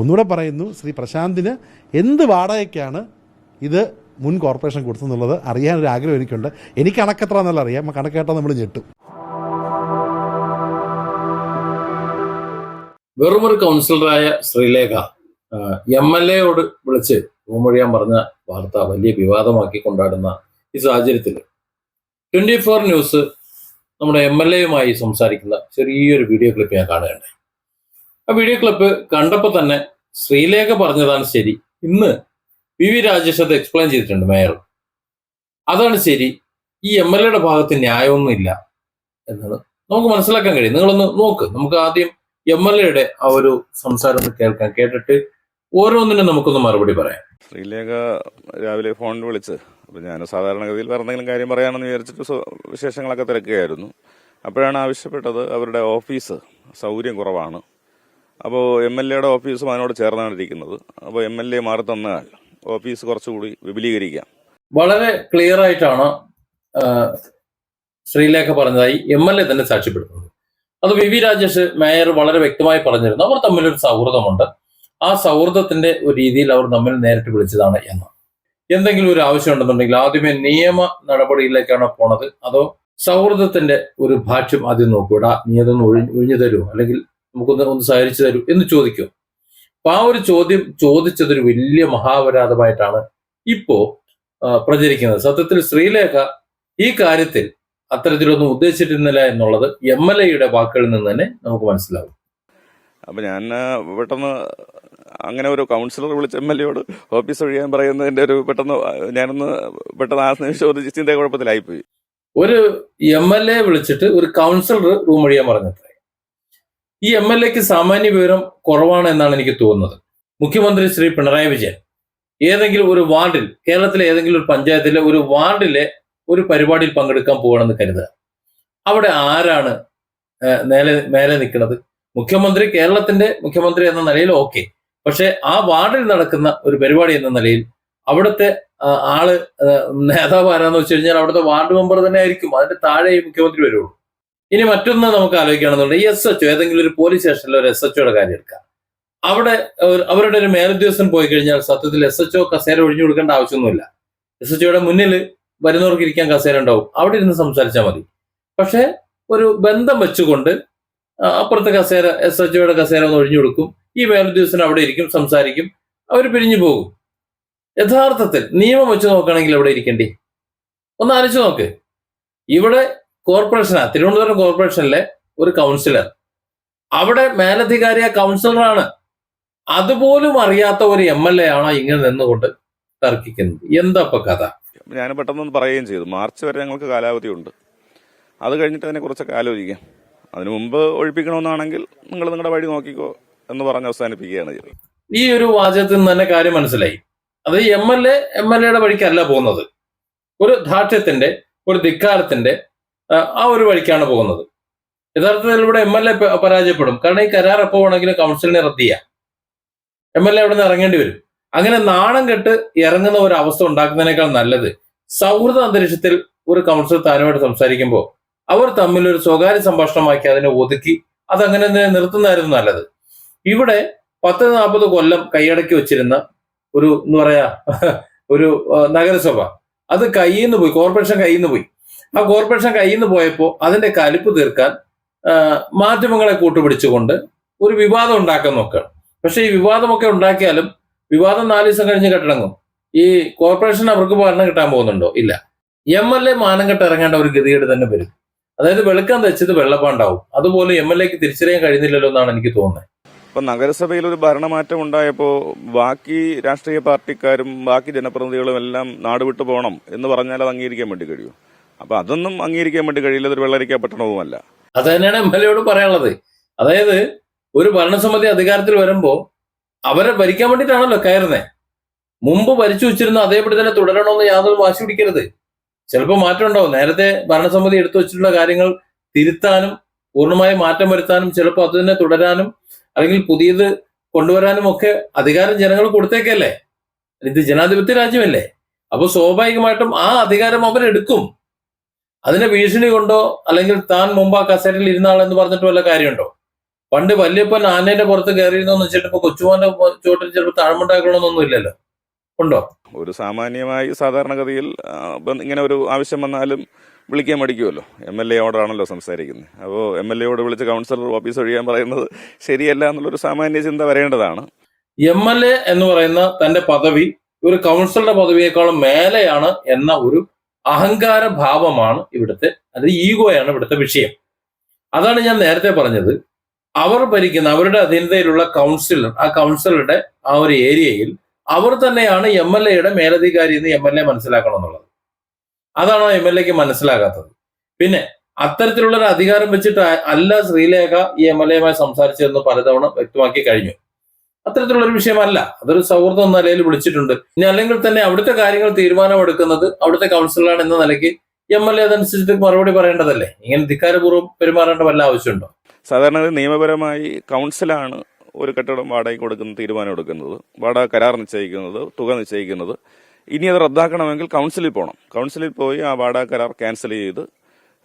ഒന്നുകൂടെ പറയുന്നു ശ്രീ പ്രശാന്തിന് എന്ത് വാടകയ്ക്കാണ് ഇത് മുൻ കോർപ്പറേഷൻ കൊടുത്തെന്നുള്ളത് അറിയാനൊരു ആഗ്രഹം എനിക്കുണ്ട്. എനിക്ക് കണക്കെത്ര എന്നല്ല അറിയാം കണക്ക് കേട്ടാൽ നമ്മൾ ഞെട്ടും. വെറുമൊരു കൗൺസിലറായ ശ്രീലേഖ എം എൽ എയോട് വിളിച്ച് റൂമൊഴിയാൻ പറഞ്ഞ വാർത്ത വലിയ വിവാദമാക്കി കൊണ്ടാടുന്ന ഈ സാഹചര്യത്തിൽ ട്വന്റി ഫോർ ന്യൂസ് നമ്മുടെ എം എൽ എയുമായി സംസാരിക്കുന്ന ചെറിയൊരു വീഡിയോ ക്ലിപ്പ് ഞാൻ കാണുകയുണ്ടായി. ആ വീഡിയോ ക്ലിപ്പ് കണ്ടപ്പോൾ തന്നെ ശ്രീലേഖ പറഞ്ഞതാണ് ശരി. ഇന്ന് പി വി രാജേഷ് അത് എക്സ്പ്ലെയിൻ ചെയ്തിട്ടുണ്ട് മേയർ അതാണ് ശരി. ഈ എം എൽ എയുടെ ഭാഗത്ത് ന്യായമൊന്നുമില്ല എന്നത് നമുക്ക് മനസ്സിലാക്കാൻ കഴിയും. നിങ്ങളൊന്ന് നോക്ക്. നമുക്ക് ആദ്യം എം എൽ എയുടെ ആ ഒരു സംസാരം ഒന്ന് കേൾക്കാം. കേട്ടിട്ട് ഓരോന്നിനും നമുക്കൊന്ന് മറുപടി പറയാം. ശ്രീലേഖ രാവിലെ ഫോണിൽ വിളിച്ച്. അപ്പോൾ ഞാൻ സാധാരണഗതിയിൽ വേറെ എന്തെങ്കിലും കാര്യം പറയാമെന്ന് വിചാരിച്ചിട്ട് വിശേഷങ്ങളൊക്കെ തിരക്കുകയായിരുന്നു. അപ്പോഴാണ് ആവശ്യപ്പെട്ടത് അവരുടെ ഓഫീസ് സൗകര്യം കുറവാണ്. അപ്പോൾ എം എൽ എയുടെ ഓഫീസും അതിനോട് ചേർന്നാണ് ഇരിക്കുന്നത്. അപ്പോൾ എം എൽ എ മാറി തന്നാൽ ഓഫീസ് കുറച്ചുകൂടി വിപുലീകരിക്കാം. വളരെ ക്ലിയർ ആയിട്ടാണ് ശ്രീലേഖ പറഞ്ഞതായി എം എൽ എ തന്നെ സാക്ഷ്യപ്പെടുത്തുന്നത്. അത് വി വി രാജേഷ് മേയർ വളരെ വ്യക്തമായി പറഞ്ഞിരുന്നു. അവർ തമ്മിലൊരു സൗഹൃദമുണ്ട്. ആ സൗഹൃദത്തിന്റെ ഒരു രീതിയിൽ അവർ തമ്മിൽ നേരിട്ട് വിളിച്ചതാണ് എന്ന്. എന്തെങ്കിലും ഒരു ആവശ്യം ഉണ്ടെന്നുണ്ടെങ്കിൽ ആദ്യമേ നിയമ നടപടിയിലേക്കാണ് പോണത്? അതോ സൗഹൃദത്തിന്റെ ഒരു ഭാഷ്യം ആദ്യം നോക്കൂടാ നീ അതൊന്ന് ഒഴി- ഒഴിഞ്ഞു തരുമോ അല്ലെങ്കിൽ നമുക്കൊന്ന് ഒന്ന് സഹകരിച്ചു തരൂ എന്ന് ചോദിക്കും. അപ്പൊ ആ ഒരു ചോദ്യം ചോദിച്ചതൊരു വലിയ മഹാപരാധമായിട്ടാണ് ഇപ്പോ പ്രചരിക്കുന്നത്. സത്യത്തിൽ ശ്രീലേഖ ഈ കാര്യത്തിൽ അത്തരത്തിലൊന്നും ഉദ്ദേശിച്ചിരുന്നില്ല എന്നുള്ളത് എം എൽ എയുടെ വാക്കുകളിൽ നിന്ന് തന്നെ നമുക്ക് മനസ്സിലാവും അപ്പോൾ ഞാൻ പെട്ടെന്ന് അങ്ങനെ ഒരു കൗൺസിലർ വിളിച്ച എം എൽ എയോട് ഓഫീസ് ഒഴിയാൻ പറയുന്നതിന്റെ ഒരു പെട്ടെന്ന് ഞാനൊന്ന് പെട്ടെന്ന് ആ നിമിഷം ഒരു ചിന്ത കുഴപ്പത്തിലായിപ്പോയി. ഒരു എം എൽ എ വിളിച്ചിട്ട് ഒരു കൗൺസിലർ റൂം ഒഴിയാൻ പറഞ്ഞത്രേ. ഈ എം എൽ എക്ക് സാമാന്യ വിവരം കുറവാണ് എന്നാണ് എനിക്ക് തോന്നുന്നത്. മുഖ്യമന്ത്രി ശ്രീ പിണറായി വിജയൻ ഏതെങ്കിലും ഒരു വാർഡിൽ കേരളത്തിലെ ഏതെങ്കിലും ഒരു പഞ്ചായത്തിലെ ഒരു വാർഡിലെ ഒരു പരിപാടിയിൽ പങ്കെടുക്കാൻ പോകണമെന്ന് കരുതുക. അവിടെ ആരാണ് നേരെ മേലെ നിൽക്കുന്നത്? മുഖ്യമന്ത്രി കേരളത്തിന്റെ മുഖ്യമന്ത്രി എന്ന നിലയിൽ ഓക്കെ. പക്ഷെ ആ വാർഡിൽ നടക്കുന്ന ഒരു പരിപാടി എന്ന നിലയിൽ അവിടുത്തെ ആൾ നേതാവ് ആരാന്ന് വെച്ച് കഴിഞ്ഞാൽ അവിടുത്തെ വാർഡ് മെമ്പർ തന്നെ ആയിരിക്കും. അതിന്റെ താഴെ മുഖ്യമന്ത്രി വരുള്ളൂ. ഇനി മറ്റൊന്ന് നമുക്ക് ആലോചിക്കുകയാണെന്നുണ്ടെങ്കിൽ എസ് എച്ച് ഏതെങ്കിലും ഒരു പോലീസ് സ്റ്റേഷനിൽ ഒരു എസ് എച്ച്ഒയുടെ കാര്യം എടുക്കാം. അവിടെ അവരുടെ ഒരു മേലുദ്യോഗസ്ഥൻ പോയി കഴിഞ്ഞാൽ സത്യത്തിൽ എസ് എച്ച്ഒ കസേര ഒഴിഞ്ഞു കൊടുക്കേണ്ട ആവശ്യമൊന്നുമില്ല. എസ് എച്ച്ഒയുടെ മുന്നിൽ വരുന്നവർക്ക് ഇരിക്കാൻ കസേര ഉണ്ടാവും. അവിടെ ഇരുന്ന് സംസാരിച്ചാൽ മതി. പക്ഷേ ഒരു ബന്ധം വെച്ചുകൊണ്ട് അപ്പുറത്തെ കസേര എസ് എച്ച്ഒയുടെ കസേര ഒന്ന് ഒഴിഞ്ഞു കൊടുക്കും. ഈ മേലുദ്യോഗസ്ഥൻ അവിടെ ഇരിക്കും സംസാരിക്കും. അവർ പിരിഞ്ഞു പോകും. യഥാർത്ഥത്തിൽ നിയമം വെച്ച് നോക്കുകയാണെങ്കിൽ അവിടെ ഇരിക്കണ്ടേ? ഒന്ന് ആലോചിച്ച് നോക്ക്. ഇവിടെ കോർപ്പറേഷനാ തിരുവനന്തപുരം കോർപ്പറേഷനിലെ ഒരു കൗൺസിലർ അവിടെ മേലധികാരി ആ കൗൺസിലറാണ് അതുപോലും അറിയാത്ത ഒരു എം എൽ എ ആണോ ഇങ്ങനെ നിന്നുകൊണ്ട് തർക്കിക്കുന്നത്. എന്താ ഇപ്പൊ കഥ? ഞാൻ പെട്ടെന്ന് പറയുകയും ചെയ്തു. മാർച്ച് വരെ ഞങ്ങൾക്ക് കാലാവധിയുണ്ട് അത് കഴിഞ്ഞിട്ട് അതിനെക്കുറിച്ചൊക്കെ ആലോചിക്കാം. അതിനു മുമ്പ് ഒഴിപ്പിക്കണമെന്നാണെങ്കിൽ നിങ്ങൾ നിങ്ങളുടെ വഴി നോക്കിക്കോ എന്ന് പറഞ്ഞ് അവസാനിപ്പിക്കുകയാണ് ചെയ്തത്. ഈ ഒരു വാചകത്തിൽ നിന്ന് തന്നെ കാര്യം മനസ്സിലായി. അത് M L A M L എയുടെ വഴിക്കല്ല പോകുന്നത്. ഒരു ധാർഷ്ട്യത്തിന്റെ ഒരു ധിക്കാരത്തിന്റെ ആ, ഒരു വഴിക്കാണ് പോകുന്നത്. യഥാർത്ഥത്തിൽ ഇവിടെ എം എൽ എ പരാജയപ്പെടും. കാരണം ഈ കരാർ എപ്പോ വേണമെങ്കിലും കൗൺസിലിനെ റദ്ദ് ചെയ്യാം. എം എൽ എ അവിടെ നിന്ന് ഇറങ്ങേണ്ടി വരും. അങ്ങനെ നാണം കെട്ട് ഇറങ്ങുന്ന ഒരു അവസ്ഥ ഉണ്ടാക്കുന്നതിനേക്കാൾ നല്ലത് സൗഹൃദ അന്തരീക്ഷത്തിൽ ഒരു കൗൺസിൽ താനുമായിട്ട് സംസാരിക്കുമ്പോൾ അവർ തമ്മിൽ ഒരു സ്വകാര്യ സംഭാഷണമാക്കി അതിനെ ഒതുക്കി അതങ്ങനെ തന്നെ നിർത്തുന്നതായിരുന്നു നല്ലത്. ഇവിടെ പത്ത് നാൽപ്പത് കൊല്ലം കൈയടക്കി വെച്ചിരുന്ന ഒരു എന്ന് പറയാ ഒരു നഗരസഭ. അത് കയ്യിൽ നിന്ന് പോയി കോർപ്പറേഷൻ കയ്യിൽ നിന്ന് പോയി. ആ കോർപ്പറേഷൻ കയ്യിൽ നിന്ന് പോയപ്പോൾ അതിന്റെ കലിപ്പ് തീർക്കാൻ മാധ്യമങ്ങളെ കൂട്ടുപിടിച്ചുകൊണ്ട് ഒരു വിവാദം ഉണ്ടാക്കാൻ നോക്കുകയാണ് പക്ഷേ ഈ വിവാദമൊക്കെ ഉണ്ടാക്കിയാലും വിവാദം നാല് ദിവസം കഴിഞ്ഞ് കെട്ടിടങ്ങും. ഈ കോർപ്പറേഷൻ അവർക്ക് ഭരണം കിട്ടാൻ പോകുന്നുണ്ടോ? ഇല്ല. എം എൽ എ മാനം കെട്ട് ഇറങ്ങേണ്ട ഒരു ഗതികേട് തന്നെ വരും. അതായത് വെളുക്കാൻ തെച്ചത് വെള്ളപ്പാണ്ടാവും. അതുപോലെ എം എൽ എക്ക് തിരിച്ചറിയാൻ കഴിയുന്നില്ലല്ലോ എന്നാണ് എനിക്ക് തോന്നുന്നത്. ഇപ്പൊ നഗരസഭയിൽ ഒരു ഭരണമാറ്റം ഉണ്ടായപ്പോൾ ബാക്കി രാഷ്ട്രീയ പാർട്ടിക്കാരും ബാക്കി ജനപ്രതിനിധികളും എല്ലാം നാടുവിട്ടു പോകണം എന്ന് പറഞ്ഞാൽ അത് അംഗീകരിക്കാൻ വേണ്ടി കഴിയും അപ്പം അതൊന്നും അംഗീകരിക്കാൻ വേണ്ടി കഴിയില്ല ഒരു വെള്ളരിക്ക പട്ടണവുമല്ല. അത് തന്നെയാണ് എം എൽ എയോട് പറയാനുള്ളത്. അതായത് ഒരു ഭരണസമിതി അധികാരത്തിൽ വരുമ്പോൾ അവരെ ഭരിക്കാൻ വേണ്ടിട്ടാണല്ലോ കയറുന്നത് മുമ്പ് ഭരിച്ചു വെച്ചിരുന്ന അതേപടി തന്നെ തുടരണമെന്ന് യാതൊരു വാശി പിടിക്കരുത്. ചിലപ്പോൾ മാറ്റം ഉണ്ടാവും. നേരത്തെ ഭരണസമിതി എടുത്തു വെച്ചിട്ടുള്ള കാര്യങ്ങൾ തിരുത്താനും പൂർണമായി മാറ്റം വരുത്താനും ചിലപ്പോൾ അത് തന്നെ തുടരാനും അല്ലെങ്കിൽ പുതിയത് കൊണ്ടുവരാനും ഒക്കെ അധികാരം ജനങ്ങൾ കൊടുത്തേക്കല്ലേ? ഇത് ജനാധിപത്യ രാജ്യമല്ലേ? അപ്പൊ സ്വാഭാവികമായിട്ടും ആ അധികാരം അവരെടുക്കും. അതിനെ ഭീഷണി കൊണ്ടോ അല്ലെങ്കിൽ താൻ മുമ്പ് ആ കസേരയിൽ ഇരുന്ന ആളെന്ന് പറഞ്ഞിട്ട് വല്ല കാര്യമുണ്ടോ? പണ്ട് വല്യപ്പൻ ആനേന്റെ പുറത്ത് കയറിയിരുന്നോന്ന് വെച്ചിട്ട് ഇപ്പൊ കൊച്ചുമോന്റെ ചോട്ടിൽ ചിലപ്പോൾ താഴ്മുണ്ടാക്കണമെന്നൊന്നും ഇല്ലല്ലോ. ഉണ്ടോ? ഒരു സാമാന്യമായി സാധാരണഗതിയിൽ ഇങ്ങനെ ഒരു ആവശ്യം വന്നാലും വിളിക്കാൻ മടിക്കുമല്ലോ എം എൽ എയോടാണല്ലോ സംസാരിക്കുന്നത്. അപ്പോൾ എം എൽ എയോട് വിളിച്ച് കൗൺസിലർ ഓഫീസ് ഒഴിയാൻ പറയുന്നത് ശരിയല്ല എന്നുള്ളൊരു സാമാന്യ ചിന്ത വരേണ്ടതാണ്. എം എൽ എ എന്ന് പറയുന്ന തന്റെ പദവി ഒരു കൗൺസിലറുടെ പദവിയേക്കാളും മേലെയാണ് എന്ന ഒരു അഹങ്കാര ഭാവമാണ് ഇവിടുത്തെ അത് ഈഗോയാണ് ഇവിടുത്തെ വിഷയം. അതാണ് ഞാൻ നേരത്തെ പറഞ്ഞത്. അവർ ഭരിക്കുന്ന അവരുടെ അധീനതയിലുള്ള കൗൺസിലർ ആ കൗൺസിലറുടെ ആ ഒരു ഏരിയയിൽ അവർ തന്നെയാണ് എം എൽ എയുടെ മേലധികാരി എന്ന് എം എൽ എ മനസ്സിലാക്കണം എന്നുള്ളത് അതാണ് എം എൽ എക്ക് മനസ്സിലാകാത്തത്. പിന്നെ അത്തരത്തിലുള്ള ഒരു അധികാരം വെച്ചിട്ട് അല്ല ശ്രീലേഖ ഈ എം എൽ എയുമായി സംസാരിച്ചതെന്ന് പലതവണ വ്യക്തമാക്കി കഴിഞ്ഞു. അത്തരത്തിലുള്ള ഒരു വിഷയമല്ല. അതൊരു സൗഹൃദം എന്ന നിലയിൽ വിളിച്ചിട്ടുണ്ട്. ഇനി അല്ലെങ്കിൽ തന്നെ അവിടുത്തെ കാര്യങ്ങൾ തീരുമാനമെടുക്കുന്നത് അവിടുത്തെ കൗൺസിലറാണ് എന്ന നിലയ്ക്ക് എം എൽ എ അതനുസരിച്ച് മറുപടി പറയേണ്ടതല്ലേ? ഇങ്ങനെ ധിക്കാരപൂർവം പെരുമാറേണ്ട വല്ല ആവശ്യമുണ്ടോ? സാധാരണ നിയമപരമായി കൗൺസിലാണ് ഒരു കെട്ടിടം വാടകയ്ക്ക് കൊടുക്കുന്ന തീരുമാനം എടുക്കുന്നത്. വാടക കരാർ നിശ്ചയിക്കുന്നത് തുക നിശ്ചയിക്കുന്നത്. ഇനി അത് റദ്ദാക്കണമെങ്കിൽ കൗൺസിലിൽ പോകണം കൗൺസിലിൽ പോയി ആ വാടക കരാർ ക്യാൻസൽ ചെയ്ത്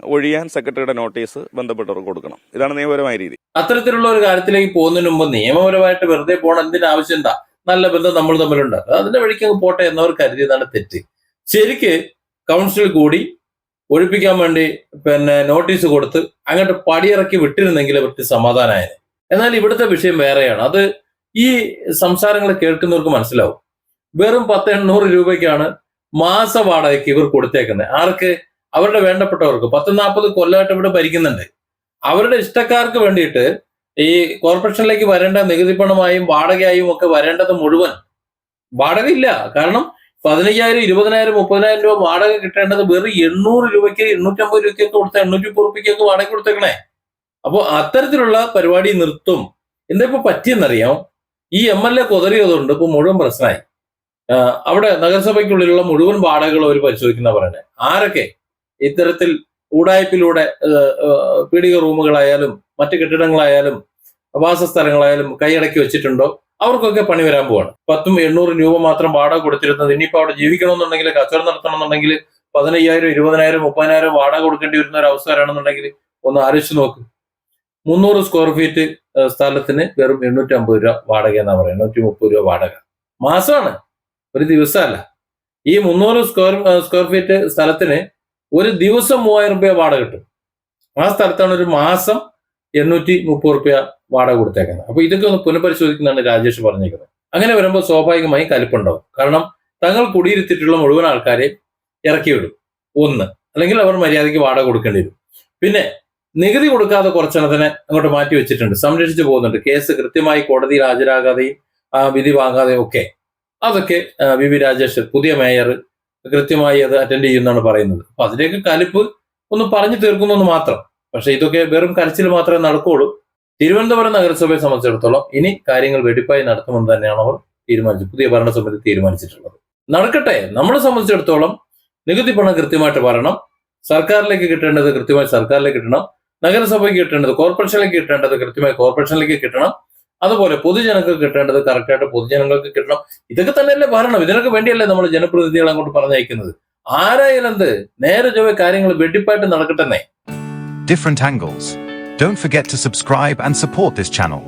ഒഴിയാൻ സെക്രട്ടറിയുടെ നോട്ടീസ് ബന്ധപ്പെട്ടവർ കൊടുക്കണം. ഇതാണ് നിയമപരമായ രീതി. അത്തരത്തിലുള്ള ഒരു കാര്യത്തിലേക്ക് പോകുന്നതിന് മുമ്പ് നിയമപരമായിട്ട് വെറുതെ പോകണം എന്തിന്റെ ആവശ്യം എന്താ? നല്ല ബന്ധം നമ്മൾ തമ്മിലുണ്ട്. അതിന്റെ വഴിക്ക് അങ്ങ് പോട്ടെ എന്നവർ കരുതിയതാണ് തെറ്റ്. ശരിക്ക് കൗൺസിൽ കൂടി ഒഴിപ്പിക്കാൻ വേണ്ടി പിന്നെ നോട്ടീസ് കൊടുത്ത് അങ്ങോട്ട് പടിയിറക്കി വിട്ടിരുന്നെങ്കിൽ അവർക്ക് സമാധാനമായത് എന്നാൽ ഇവിടുത്തെ വിഷയം വേറെയാണ്. അത് ഈ സംസാരങ്ങൾ കേൾക്കുന്നവർക്ക് മനസ്സിലാവും. വെറും പത്ത് എണ്ണൂറ് രൂപയ്ക്കാണ് മാസ വാടകയ്ക്ക് ഇവർ കൊടുത്തേക്കുന്നത്. ആർക്ക്? അവരുടെ വേണ്ടപ്പെട്ടവർക്ക് പത്ത് നാൽപ്പത് കൊല്ലമായിട്ട് ഇവിടെ ഭരിക്കുന്നുണ്ട്. അവരുടെ ഇഷ്ടക്കാർക്ക് വേണ്ടിയിട്ട് ഈ കോർപ്പറേഷനിലേക്ക് വരേണ്ട നികുതി പണമായും വാടകയായും ഒക്കെ വരേണ്ടത് മുഴുവൻ വാടക ഇല്ല കാരണം പതിനയ്യായിരം ഇരുപതിനായിരം മുപ്പതിനായിരം രൂപ വാടക കിട്ടേണ്ടത് വെറും എണ്ണൂറ് രൂപയ്ക്ക് എണ്ണൂറ്റമ്പത് രൂപയ്ക്കൊക്കെ കൊടുത്ത എണ്ണൂറ്റി മുപ്പത് രൂപയ്ക്കൊക്കെ വാടക കൊടുത്തേക്കണേ. അപ്പോൾ അത്തരത്തിലുള്ള പരിപാടി നിർത്തും. എന്താ ഇപ്പൊ പറ്റിയെന്നറിയാം ഈ എം എൽ എ കൊതറിയതുകൊണ്ട് ഇപ്പൊ മുഴുവൻ പ്രശ്നമായി. അവിടെ നഗരസഭയ്ക്കുള്ളിലുള്ള മുഴുവൻ വാടകകൾ അവർ പരിശോധിക്കുന്ന പറയണേ. ആരൊക്കെ? ഇത്തരത്തിൽ ഊടായ്പിലൂടെ പീഡിക റൂമുകളായാലും മറ്റ് കെട്ടിടങ്ങളായാലും വാസസ്ഥലങ്ങളായാലും കൈയടക്കി വെച്ചിട്ടുണ്ടോ? അവർക്കൊക്കെ പണി വരാൻ പോവാണ്. പത്തും എണ്ണൂറും രൂപ മാത്രം വാടക കൊടുത്തിരുന്നത് ഇനിയിപ്പോ അവിടെ ജീവിക്കണമെന്നുണ്ടെങ്കിൽ കച്ചവടം നടത്തണമെന്നുണ്ടെങ്കിൽ പതിനയ്യായിരം ഇരുപതിനായിരം മുപ്പതിനായിരം വാടക കൊടുക്കേണ്ടി വരുന്ന ഒരു അവസരമാണെന്നുണ്ടെങ്കിൽ ഒന്ന് ആലോചിച്ച് നോക്ക്. മുന്നൂറ് സ്ക്വയർ ഫീറ്റ് സ്ഥലത്തിന് വെറും എണ്ണൂറ്റി അമ്പത് രൂപ വാടക എന്നാ പറയുക എണ്ണൂറ്റി മുപ്പത് രൂപ വാടക. മാസമാണ്. ഒരു ദിവസമല്ല. ഈ മുന്നൂറ് സ്ക്വയർ സ്ക്വയർ ഫീറ്റ് സ്ഥലത്തിന് ഒരു ദിവസം മൂവായിരം രൂപ വാടക കിട്ടും. ആ സ്ഥലത്താണ് ഒരു മാസം എണ്ണൂറ്റി മുപ്പത് റുപ്യ വാടക കൊടുത്തേക്കുന്നത്. അപ്പൊ ഇതൊക്കെ ഒന്ന് പുനഃപരിശോധിക്കുന്നതാണ് രാജേഷ് പറഞ്ഞേക്കുന്നത്. അങ്ങനെ വരുമ്പോൾ സ്വാഭാവികമായും കലിപ്പുണ്ടാവും. കാരണം തങ്ങൾ കുടിയിരുത്തിയിട്ടുള്ള മുഴുവൻ ആൾക്കാരെ ഇറക്കി വിടും. ഒന്ന്. അല്ലെങ്കിൽ അവർ മര്യാദയ്ക്ക് വാടക കൊടുക്കേണ്ടി വരും. പിന്നെ നികുതി കൊടുക്കാതെ കുറച്ചെണ്ണത്തിനെ അങ്ങോട്ട് മാറ്റി വെച്ചിട്ടുണ്ട്. സംരക്ഷിച്ചു പോകുന്നുണ്ട്. കേസ് കൃത്യമായി കോടതിയിൽ ഹാജരാകാതെയും വിധി വാങ്ങാതെയും ഒക്കെ. അതൊക്കെ വി വി രാജേഷ് പുതിയ മേയർ കൃത്യമായി അത് അറ്റൻഡ് ചെയ്യുമെന്നാണ് പറയുന്നത്. അപ്പൊ അതിലേക്ക് കലിപ്പ് ഒന്ന് പറഞ്ഞു തീർക്കുന്നു മാത്രം. പക്ഷെ ഇതൊക്കെ വെറും കരച്ചിൽ മാത്രമേ നടക്കുകയുള്ളൂ. തിരുവനന്തപുരം നഗരസഭയെ സംബന്ധിച്ചിടത്തോളം ഇനി കാര്യങ്ങൾ വെടിപ്പായി നടത്തുമെന്ന് തന്നെയാണ് അവർ തീരുമാനിച്ചത്. പുതിയ ഭരണസമിതി തീരുമാനിച്ചിട്ടുള്ളത്. നടക്കട്ടെ. നമ്മളെ സംബന്ധിച്ചിടത്തോളം നികുതി പണം കൃത്യമായിട്ട് വരണം. സർക്കാരിലേക്ക് കിട്ടേണ്ടത് കൃത്യമായി സർക്കാരിലേക്ക് കിട്ടണം. നഗരസഭയ്ക്ക് കിട്ടേണ്ടത് കോർപ്പറേഷനിലേക്ക് കിട്ടേണ്ടത് കൃത്യമായി കോർപ്പറേഷനിലേക്ക് കിട്ടണം. അതുപോലെ പൊതുജനങ്ങൾക്ക് കിട്ടേണ്ടത് കറക്റ്റായിട്ട് പൊതുജനങ്ങൾക്ക് കിട്ടണം. ഇതൊക്കെ തന്നെയല്ലേ ഭരണം. ഇതിനൊക്കെ വേണ്ടിയല്ലേ നമ്മൾ ജനപ്രതിനിധികളെ അങ്ങോട്ട് പറഞ്ഞയക്കുന്നത്. ആരായാലും എന്ത് നേരെ ചൊവ്വ കാര്യങ്ങൾ വെടിപ്പായിട്ട് നടക്കട്ടെ different angles. Don't forget to subscribe and support this channel.